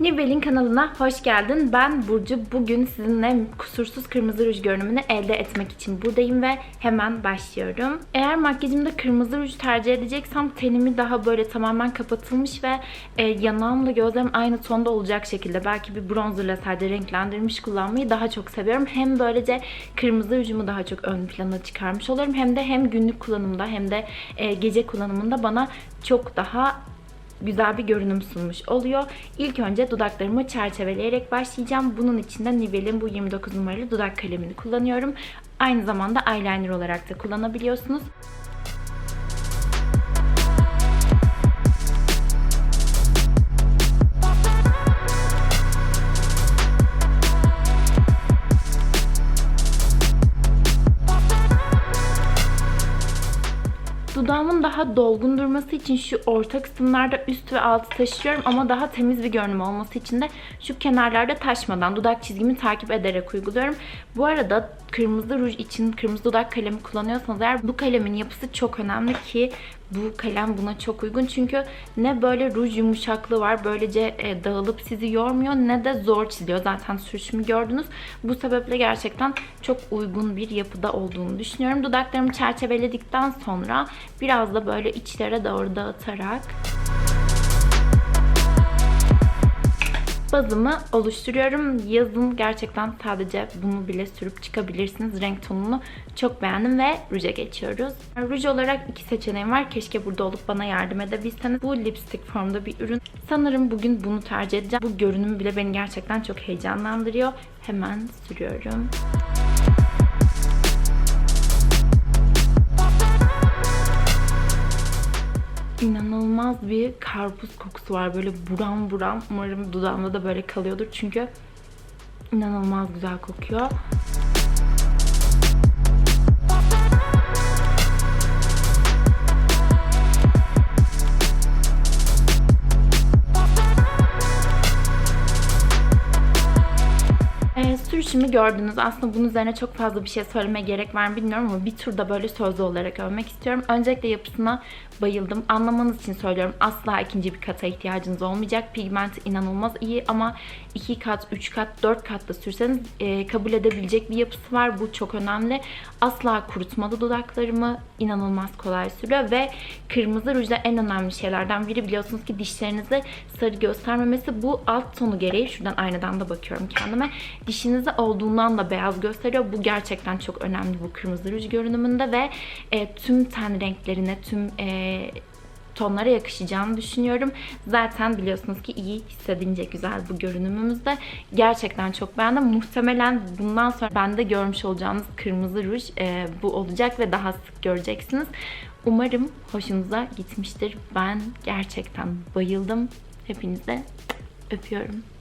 Nibel'in kanalına hoş geldin. Ben Burcu. Bugün sizinle kusursuz kırmızı ruj görünümünü elde etmek için buradayım ve hemen başlıyorum. Eğer makyajımda kırmızı ruj tercih edeceksem tenimi daha böyle tamamen kapatılmış ve e, yanağımla gözlerim aynı tonda olacak şekilde belki bir bronzerla sadece renklendirmiş kullanmayı daha çok seviyorum. Hem böylece kırmızı rujumu daha çok ön plana çıkarmış oluyorum hem de hem günlük kullanımda hem de e, gece kullanımında bana çok daha güzel bir görünüm sunmuş oluyor. İlk önce dudaklarımı çerçeveleyerek başlayacağım. Bunun için de Nivell'in bu 29 numaralı dudak kalemini kullanıyorum. Aynı zamanda eyeliner olarak da kullanabiliyorsunuz. Dudağımın daha dolgun durması için şu orta kısımlarda üst ve altı taşıyorum ama daha temiz bir görünüm olması için de şu kenarlarda taşmadan dudak çizgimi takip ederek uyguluyorum. Bu arada kırmızı ruj için kırmızı dudak kalemi kullanıyorsanız eğer bu kalemin yapısı çok önemli ki bu kalem buna çok uygun. Çünkü ne böyle ruj yumuşaklığı var böylece e, dağılıp sizi yormuyor ne de zor çiziyor. Zaten sürüşümü gördünüz. Bu sebeple gerçekten çok uygun bir yapıda olduğunu düşünüyorum. Dudaklarımı çerçeveledikten sonra biraz da böyle içlere doğru dağıtarak bazımı oluşturuyorum. Yazın gerçekten sadece bunu bile sürüp çıkabilirsiniz. Renk tonunu çok beğendim ve ruja geçiyoruz. Ruj olarak iki seçeneğim var. Keşke burada olup bana yardım edebilseniz. Bu lipstick formda bir ürün. Sanırım bugün bunu tercih edeceğim. Bu görünüm bile beni gerçekten çok heyecanlandırıyor. Hemen sürüyorum. İnanılmaz bir karpuz kokusu var. Böyle buram buram. Umarım dudağımda da böyle kalıyordur. Çünkü inanılmaz güzel kokuyor. Sürüşümü gördünüz. Aslında bunun üzerine çok fazla bir şey söylemeye gerek var mı bilmiyorum ama bir turda böyle sözlü olarak övmek istiyorum. Öncelikle yapısına bayıldım. Anlamanız için söylüyorum. Asla ikinci bir kata ihtiyacınız olmayacak. Pigmenti inanılmaz iyi ama 2 kat, 3 kat, 4 kat da sürseniz e, kabul edebilecek bir yapısı var. Bu çok önemli. Asla kurutmadı dudaklarımı. inanılmaz kolay sürüyor ve kırmızı rujda en önemli şeylerden biri biliyorsunuz ki dişlerinizi sarı göstermemesi. Bu alt tonu gereği şuradan aynadan da bakıyorum kendime. Dişinizde olduğundan da beyaz gösteriyor. Bu gerçekten çok önemli bu kırmızı ruj görünümünde ve e, tüm ten renklerine, tüm e, tonlara yakışacağını düşünüyorum. Zaten biliyorsunuz ki iyi hissedince güzel bu görünümümüzde. Gerçekten çok beğendim. Muhtemelen bundan sonra bende görmüş olacağınız kırmızı ruj e, bu olacak ve daha sık göreceksiniz. Umarım hoşunuza gitmiştir. Ben gerçekten bayıldım. Hepinize öpüyorum.